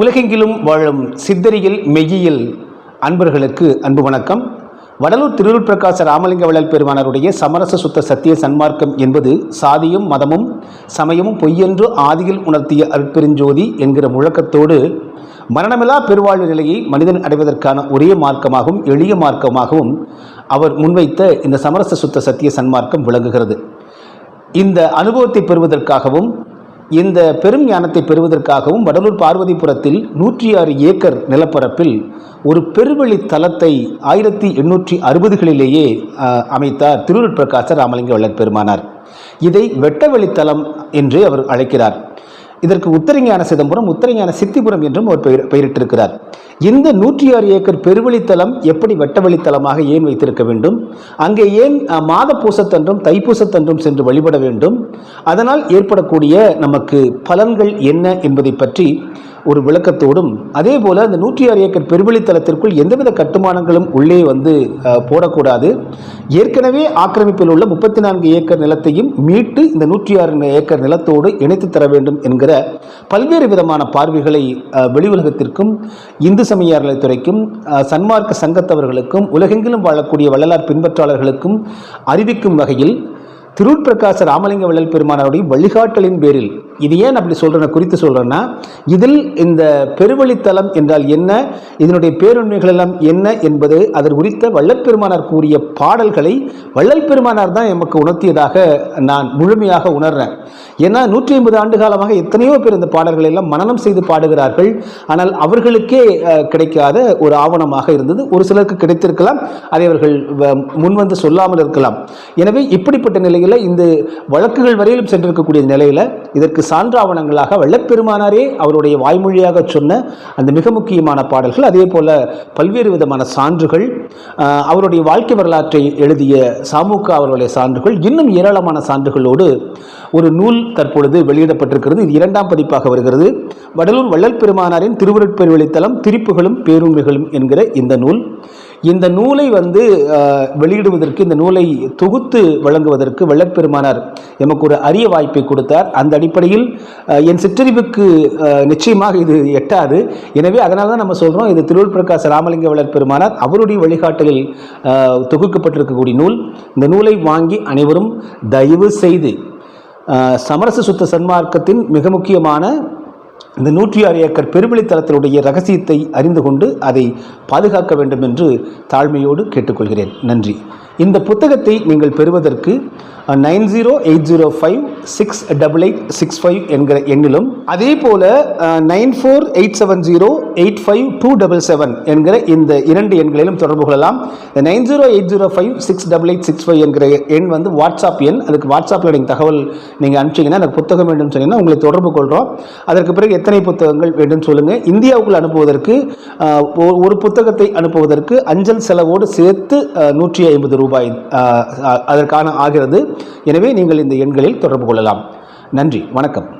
உலகெங்கிலும் வாழும் சித்தரியில் மெய்யியல் அன்பர்களுக்கு அன்பு வணக்கம். வடலூர் திருவுள் பிரகாச ராமலிங்க வள்ளல் பெருமானருடைய சமரச சுத்த சத்திய சன்மார்க்கம் என்பது சாதியும் மதமும் சமயமும் பொய்யென்று ஆதியில் உணர்த்திய அற்பெருஞ்சோதி என்கிற முழக்கத்தோடு மரணமில்லா பெருவாழ்வு நிலையை மனிதன் அடைவதற்கான ஒரே மார்க்கமாகவும் எளிய மார்க்கமாகவும் அவர் முன்வைத்த இந்த சமரச சுத்த சத்திய சன்மார்க்கம் விளங்குகிறது. இந்த அனுபவத்தை பெறுவதற்காகவும் இந்த பெரும் ஞானத்தை பெறுவதற்காகவும் வடலூர் பார்வதிபுரத்தில் நூற்றி ஆறு ஏக்கர் நிலப்பரப்பில் ஒரு பெருவழி தலத்தை ஆயிரத்தி எண்ணூற்றி அறுபதுகளிலேயே அமைத்தார் திருவுருட் பிரகாச ராமலிங்க வள்ளல் பெருமானார். இதை வெட்டவெளித்தலம் என்று அவர் அழைக்கிறார். இதற்கு உத்தரஞான சிதம்பரம் உத்தரஞான சித்திபுரம் என்றும் அவர் பெயர் பெயரிட்டிருக்கிறார். இந்த நூற்றி ஆறு ஏக்கர் பெருவழித்தலம் எப்படி வெட்டவழித்தலமாக ஏன் வைத்திருக்க வேண்டும்? அங்கே ஏன் மாத பூசத்தன்றும் தைப்பூசத்தன்றும் சென்று வழிபட வேண்டும்? அதனால் ஏற்படக்கூடிய நமக்கு பலன்கள் என்ன என்பதை பற்றி ஒரு விளக்கத்தோடும் அதே போல் அந்த நூற்றி ஆறு ஏக்கர் பெருவெளித்தலத்திற்குள் எந்தவித கட்டுமானங்களும் உள்ளே வந்து போடக்கூடாது. ஏற்கனவே ஆக்கிரமிப்பில் உள்ள முப்பத்தி நான்கு ஏக்கர் நிலத்தையும் மீட்டு இந்த நூற்றி ஆறு ஏக்கர் நிலத்தோடு இணைத்து தர வேண்டும் என்கிற பல்வேறு விதமான பார்வைகளை வெளி உலகத்திற்கும் இந்து சமய அறநிலைத்துறைக்கும் சன்மார்க்க சங்கத்தவர்களுக்கும் உலகெங்கிலும் வாழக்கூடிய வள்ளலார் பின்பற்றாளர்களுக்கும் அறிவிக்கும் வகையில் திருட்பிரகாச ராமலிங்க வள்ளல் பெருமானாருடைய வழிகாட்டலின் பேரில் இது ஏன் அப்படி சொல்கிறேன் குறித்து சொல்கிறேன்னா இதில் இந்த பெருவழித்தலம் என்றால் என்ன இதனுடைய பேருண்மைகள் எல்லாம் என்ன என்பது அதன் குறித்த வள்ளற்பெருமானார் கூறிய பாடல்களை வள்ளல் பெருமானார் தான் எமக்கு உணர்த்தியதாக நான் முழுமையாக உணர்றேன். ஏன்னா நூற்றி ஐம்பது ஆண்டு காலமாக எத்தனையோ பேர் இந்த பாடல்களை எல்லாம் மனனம் செய்து பாடுகிறார்கள். ஆனால் அவர்களுக்கே அஹ், கிடைக்காத ஒரு ஆவணமாக இருந்தது. ஒரு சிலருக்கு கிடைத்திருக்கலாம் அதை அவர்கள் வ- முன்வந்து சொல்லாமல் இருக்கலாம். எனவே இப்படிப்பட்ட நிலையில் இந்த வழக்குகள் வரையிலும் சென்றிருக்கக்கூடிய நிலையில் இதற்கு சான்றாவணங்களாக வெள்ளப்பெருமானாரே வள்ளப்பெருமானாரே அவருடைய வாய்மொழியாக சொன்ன அந்த மிக முக்கியமான பாடல்கள். அதே போல பல்வேறு விதமான சான்றுகள் அவருடைய வாழ்க்கை வரலாற்றை எழுதிய சாமுக அவர்களுடைய சான்றுகள் இன்னும் ஏராளமான சான்றுகளோடு ஒரு நூல் தற்பொழுது வெளியிடப்பட்டிருக்கிறது. இது இரண்டாம் பதிப்பாக வருகிறது. வடலூர் வள்ளல் பெருமானாரின் திருவருட்பெருவெளித்தலம் திரிப்புகளும் பேருண்மைகளும் என்கிற இந்த நூல். இந்த நூலை வந்து வெளியிடுவதற்கு இந்த நூலை தொகுத்து வழங்குவதற்கு வெள்ளப்பெருமானார் எமக்கு ஒரு அரிய வாய்ப்பை கொடுத்தார். அந்த அடிப்படையில் என் சிற்றறிவுக்கு நிச்சயமாக இது எட்டாது. எனவே அதனால தான் நம்ம சொல்கிறோம் இது திருவள் பிரகாஷ் ராமலிங்க வள்ளற்பெருமானார் அவருடைய வழிகாட்டலில் தொகுக்கப்பட்டிருக்கக்கூடிய நூல். இந்த நூலை வாங்கி அனைவரும் தயவு செய்து சமரச சுத்த சன்மார்க்கத்தின் மிக முக்கியமான இந்த நூற்றி ஆறு ஏக்கர் பெருவெளித்தலத்தினுடைய ரகசியத்தை அறிந்து கொண்டு அதை பாதுகாக்க வேண்டும் என்று தாழ்மையோடு கேட்டுக்கொள்கிறேன். நன்றி. இந்த புத்தகத்தை நீங்கள் பெறுவதற்கு nine zero eight zero five six double eight six five என்கிற எண்ணிலும் அதே போல் nine four eight seven zero eight five two double seven என்கிற இந்த இரண்டு எண்களிலும் தொடர்பு கொள்ளலாம். Nine zero eight zero five six double eight six five என்கிற எண் வந்து வாட்ஸ்அப் எண். அதுக்கு வாட்ஸ்அப்பில் நீங்கள் தகவல் நீங்கள் அனுப்பிச்சிங்கன்னா எனக்கு புத்தகம் வேண்டும் சொன்னீங்கன்னா உங்களை தொடர்பு கொள்கிறோம். அதற்கு பிறகு எத்தனை புத்தகங்கள் வேண்டும் சொல்லுங்கள் இந்தியாவுக்குள் அனுப்புவதற்கு ஒ- ஒரு புத்தகத்தை அனுப்புவதற்கு அஞ்சல் செலவோடு சேர்த்து நூற்றி ஐம்பது ரூபாய் அதற்கான ஆகிறது. எனவே நீங்கள் இந்த எண்களில் தொடர்பு கொள்ளலாம். நன்றி. வணக்கம்.